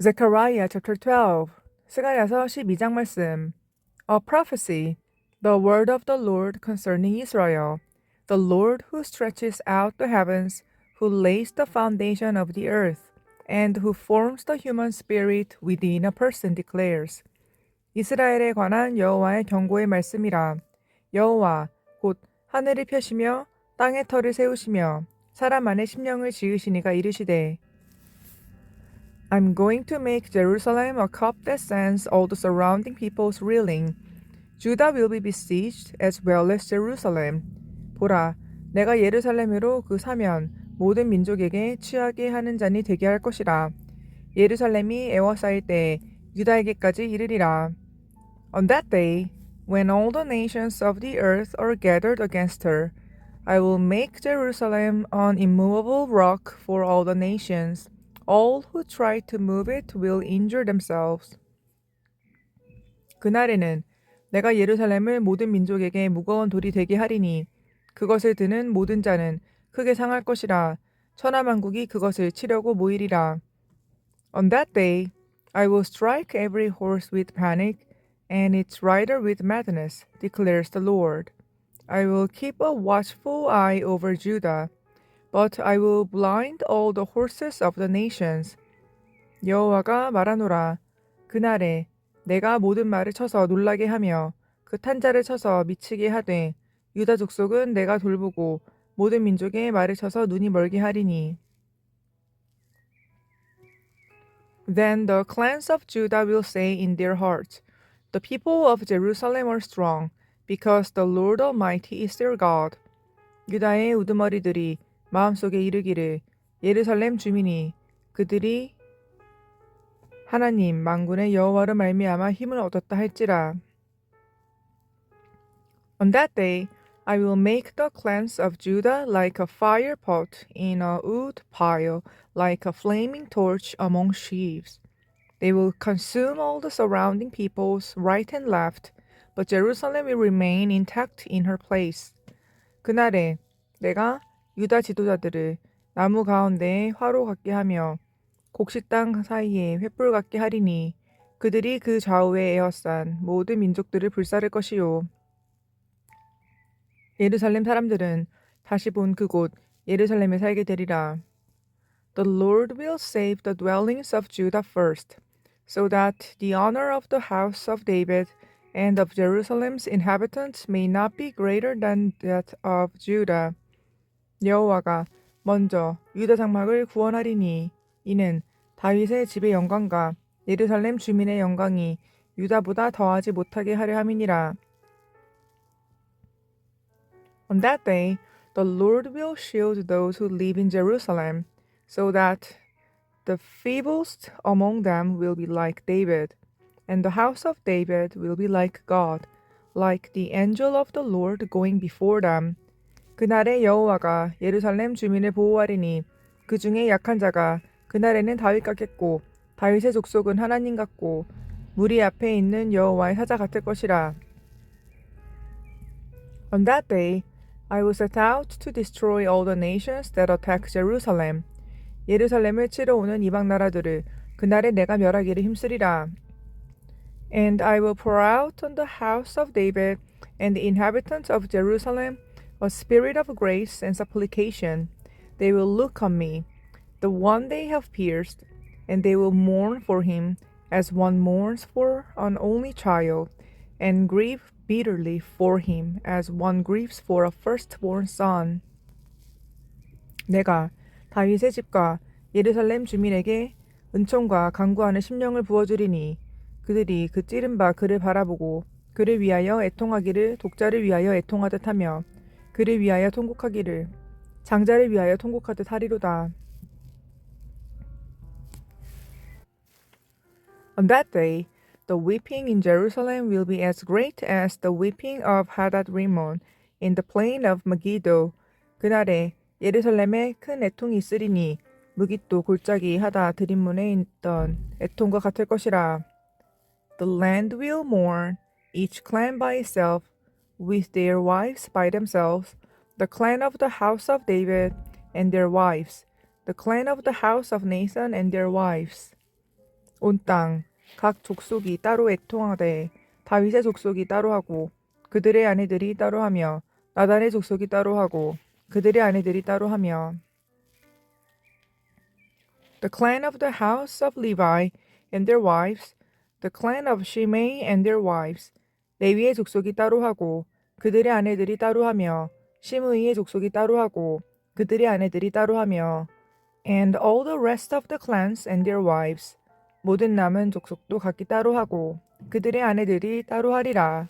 Zechariah chapter 12. 스가랴서 12장 말씀. A prophecy. The word of the Lord concerning Israel. The Lord who stretches out the heavens, who lays the foundation of the earth, and who forms the human spirit within a person declares. 이스라엘에 관한 여호와의 경고의 말씀이라. 여호와 곧 하늘을 펴시며 땅의 터를 세우시며 사람 안에 심령을 지으시니가 이르시되 I'm going to make Jerusalem a cup that sends all the surrounding peoples reeling. Judah will be besieged as well as Jerusalem. 보라, 내가 예루살렘으로 그 사면 모든 민족에게 취하게 하는 잔이 되게 할 것이라. 예루살렘이 애워싸일 때 유다에게까지 이르리라. On that day, when all the nations of the earth are gathered against her, I will make Jerusalem an immovable rock for all the nations. All who try to move it will injure themselves. 그날에는 내가 예루살렘을 모든 민족에게 무거운 돌이 되게 하리니 그것을 드는 모든 자는 크게 상할 것이라 천하만국이 그것을 치려고 모이리라. On that day I will strike every horse with panic and its rider with madness, declares the Lord. I will keep a watchful eye over Judah But I will blind all the horses of the nations. 여호와가 말하노라. 그날에 내가 모든 말을 쳐서 놀라게 하며 그 탄자를 쳐서 미치게 하되 유다 족속은 내가 돌보고 모든 민족의 말을 쳐서 눈이 멀게 하리니. Then the clans of Judah will say in their hearts, The people of Jerusalem are strong, because the Lord Almighty is their God. 유다의 우두머리들이 마음속에 이르기를 예루살렘 주민이 그들이 하나님 만군의 여호와로 말미암아 힘을 얻었다 할지라. On that day I will make the clans of Judah like a fire pot in a wood pile, like a flaming torch among sheaves. They will consume all the surrounding peoples right and left, but Jerusalem will remain intact in her place. 그날에 내가 유다 지도자들을 나무 가운데에 화로 같게 하며 곡식당 사이에 횃불 같게 하리니 그들이 그 좌우에 에워싼 모든 민족들을 불사를 것이요. 예루살렘 사람들은 다시 본 그곳 예루살렘에 살게 되리라. The Lord will save the dwellings of Judah first, so that the honor of the house of David and of Jerusalem's inhabitants may not be greater than that of Judah. 여호와가 먼저 유다 장막을 구원하리니 이는 다윗의 집의 영광과 예루살렘 주민의 영광이 유다보다 더하지 못하게 하려 함이니라. On that day, the Lord will shield those who live in Jerusalem, so that the feeblest among them will be like David, and the house of David will be like God, like the angel of the Lord going before them. 그날에 여호와가 예루살렘 주민을 보호하리니 그 중에 약한 자가 그날에는 다윗 같겠고 다윗의 족속은 하나님 같고 무리 앞에 있는 여호와의 사자 같을 것이라. On that day I will set out to destroy all the nations that attack Jerusalem. 예루살렘을 치러 오는 이방 나라들을 그날에 내가 멸하기를 힘쓰리라. And I will pour out on the house of David and the inhabitants of Jerusalem a spirit of grace and supplication. They will look on me, the one they have pierced, and they will mourn for him as one mourns for an only child, and grieve bitterly for him as one grieves for a firstborn son. 내가 다윗의 집과 예루살렘 주민에게 은총과 강구하는 심령을 부어주리니 그들이 그 찌른 바 그를 바라보고 그를 위하여 애통하기를 독자를 위하여 애통하듯 하며 그를 위하여 통곡하기를 장자를 위하여 통곡하듯 하리로다. On that day, the weeping in Jerusalem will be as great as the weeping of Hadad Rimmon in the plain of Megiddo. 그날에 예루살렘에 큰 애통이 있으리니 무깃도 골짜기 하다 드림문에 있던 애통과 같을 것이라. The land will mourn, each clan by itself, with their wives by themselves, the clan of the house of David and their wives, the clan of the house of Nathan and their wives. 온 땅 각 족속이 따로 애통하되 다윗의 족속이 따로 하고 그들의 아내들이 따로 하며 나단의 족속이 따로 하고 그들의 아내들이 따로 하며 The clan of the house of Levi and their wives, the clan of Shimei and their wives, 레위의 족속이 따로 하고 그들의 아내들이 따로 하며 시므이의 족속이 따로 하고 그들의 아내들이 따로 하며 and all the rest of the clans and their wives 모든 남은 족속도 각기 따로 하고 그들의 아내들이 따로 하리라.